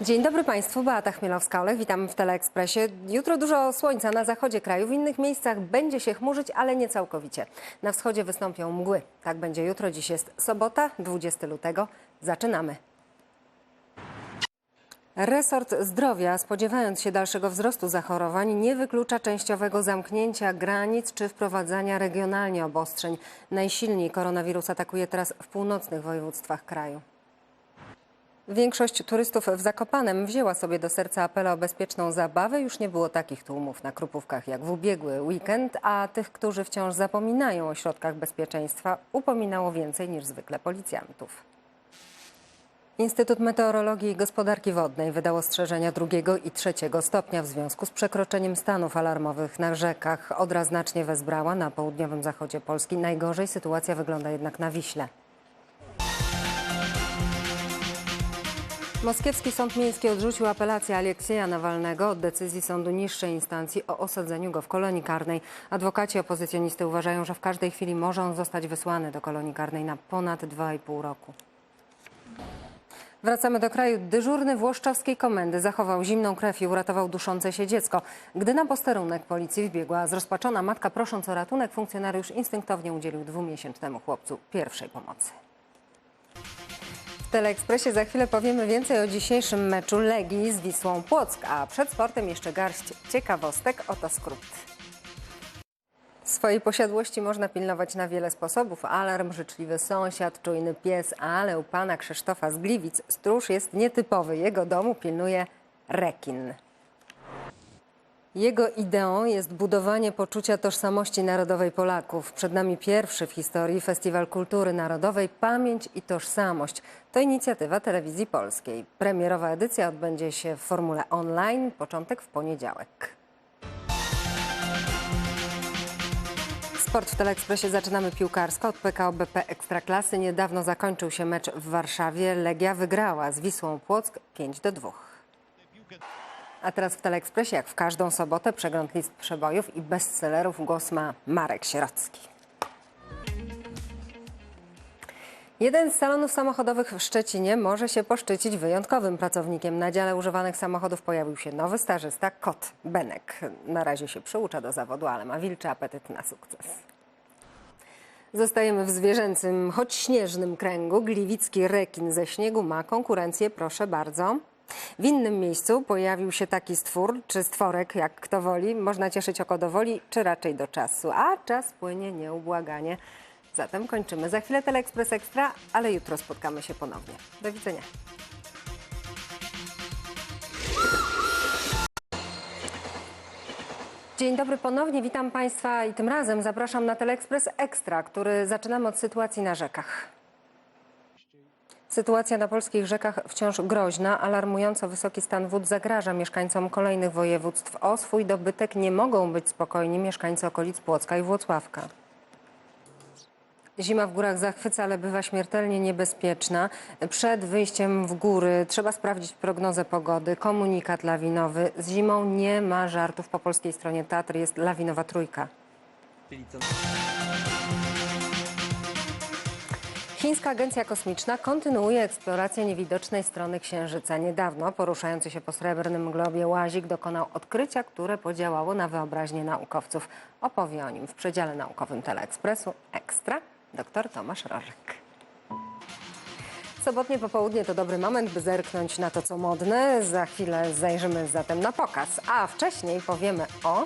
Dzień dobry Państwu, Beata Chmielowska-Olech, witam w Teleekspresie. Jutro dużo słońca na zachodzie kraju, w innych miejscach będzie się chmurzyć, ale nie całkowicie. Na wschodzie wystąpią mgły. Tak będzie jutro, dziś jest sobota, 20 lutego. Zaczynamy. Resort Zdrowia, spodziewając się dalszego wzrostu zachorowań, nie wyklucza częściowego zamknięcia granic czy wprowadzania regionalnie obostrzeń. Najsilniej koronawirus atakuje teraz w północnych województwach kraju. Większość turystów w Zakopanem wzięła sobie do serca apel o bezpieczną zabawę. Już nie było takich tłumów na Krupówkach jak w ubiegły weekend, a tych, którzy wciąż zapominają o środkach bezpieczeństwa, upominało więcej niż zwykle policjantów. Instytut Meteorologii i Gospodarki Wodnej wydał ostrzeżenia drugiego i trzeciego stopnia w związku z przekroczeniem stanów alarmowych na rzekach. Odra znacznie wezbrała na południowym zachodzie Polski. Najgorzej sytuacja wygląda jednak na Wiśle. Moskiewski Sąd Miejski odrzucił apelację Aleksieja Nawalnego od decyzji sądu niższej instancji o osadzeniu go w kolonii karnej. Adwokaci opozycjonisty uważają, że w każdej chwili może on zostać wysłany do kolonii karnej na ponad 2,5 roku. Wracamy do kraju. Dyżurny włoszczowskiej komendy zachował zimną krew i uratował duszące się dziecko. Gdy na posterunek policji wbiegła zrozpaczona matka prosząc o ratunek, funkcjonariusz instynktownie udzielił dwumiesięcznemu chłopcu pierwszej pomocy. Teleekspresie za chwilę powiemy więcej o dzisiejszym meczu Legii z Wisłą Płock, a przed sportem jeszcze garść ciekawostek. Oto skrót. Swojej posiadłości można pilnować na wiele sposobów. Alarm, życzliwy sąsiad, czujny pies, ale u pana Krzysztofa z Gliwic stróż jest nietypowy. Jego domu pilnuje rekin. Jego ideą jest budowanie poczucia tożsamości narodowej Polaków. Przed nami pierwszy w historii Festiwal Kultury Narodowej Pamięć i Tożsamość. To inicjatywa Telewizji Polskiej. Premierowa edycja odbędzie się w formule online, początek w poniedziałek. Sport w Teleekspresie zaczynamy piłkarsko od PKO BP Ekstraklasy. Niedawno zakończył się mecz w Warszawie. Legia wygrała z Wisłą Płock 5 do 2. A teraz w Teleekspresie, jak w każdą sobotę, przegląd list przebojów i bestsellerów głos ma Marek Sierocki. Jeden z salonów samochodowych w Szczecinie może się poszczycić wyjątkowym pracownikiem. Na dziale używanych samochodów pojawił się nowy stażysta, kot Benek. Na razie się przyucza do zawodu, ale ma wilczy apetyt na sukces. Zostajemy w zwierzęcym, choć śnieżnym kręgu. Gliwicki rekin ze śniegu ma konkurencję, proszę bardzo. W innym miejscu pojawił się taki stwór, czy stworek, jak kto woli. Można cieszyć oko do woli, czy raczej do czasu. A czas płynie nieubłaganie. Zatem kończymy. Za chwilę Teleekspres Ekstra, ale jutro spotkamy się ponownie. Do widzenia. Dzień dobry ponownie, witam Państwa i tym razem zapraszam na Teleekspres Ekstra, który zaczynamy od sytuacji na rzekach. Sytuacja na polskich rzekach wciąż groźna. Alarmująco wysoki stan wód zagraża mieszkańcom kolejnych województw. O swój dobytek nie mogą być spokojni mieszkańcy okolic Płocka i Włocławka. Zima w górach zachwyca, ale bywa śmiertelnie niebezpieczna. Przed wyjściem w góry trzeba sprawdzić prognozę pogody, komunikat lawinowy. Z zimą nie ma żartów. Po polskiej stronie Tatr jest lawinowa trójka. Chińska Agencja Kosmiczna kontynuuje eksplorację niewidocznej strony Księżyca. Niedawno poruszający się po srebrnym globie łazik dokonał odkrycia, które podziałało na wyobraźnię naukowców. Opowie o nim w przedziale naukowym Teleekspresu Ekstra dr Tomasz Rożek. Sobotnie popołudnie to dobry moment, by zerknąć na to, co modne. Za chwilę zajrzymy zatem na pokaz, a wcześniej powiemy o...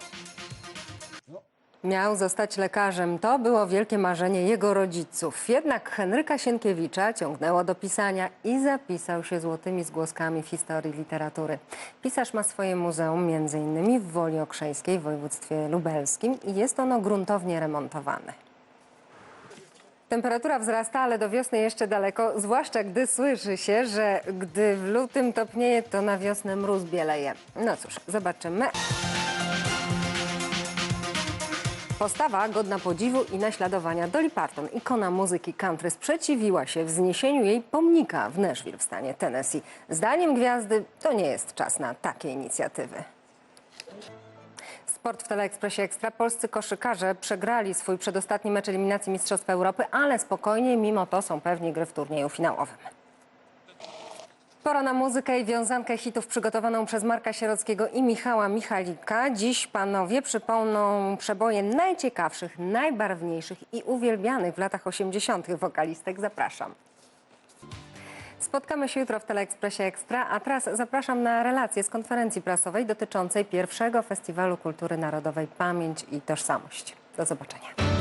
Miał zostać lekarzem. To było wielkie marzenie jego rodziców. Jednak Henryka Sienkiewicza ciągnęło do pisania i zapisał się złotymi zgłoskami w historii literatury. Pisarz ma swoje muzeum m.in. w Woli Okrzejskiej w województwie lubelskim i jest ono gruntownie remontowane. Temperatura wzrasta, ale do wiosny jeszcze daleko, zwłaszcza gdy słyszy się, że gdy w lutym topnieje, to na wiosnę mróz bieleje. No cóż, zobaczymy. Postawa godna podziwu i naśladowania Dolly Parton, ikona muzyki country, sprzeciwiła się wzniesieniu jej pomnika w Nashville w stanie Tennessee. Zdaniem gwiazdy to nie jest czas na takie inicjatywy. Sport w Teleekspresie Ekstra. Polscy koszykarze przegrali swój przedostatni mecz eliminacji Mistrzostw Europy, ale spokojnie, mimo to są pewni gry w turnieju finałowym. Pora na muzykę i wiązankę hitów przygotowaną przez Marka Sierockiego i Michała Michalika. Dziś panowie przypomną przeboje najciekawszych, najbarwniejszych i uwielbianych w latach 80. wokalistek. Zapraszam. Spotkamy się jutro w Teleekspresie Ekstra, a teraz zapraszam na relację z konferencji prasowej dotyczącej pierwszego Festiwalu Kultury Narodowej Pamięć i Tożsamość. Do zobaczenia.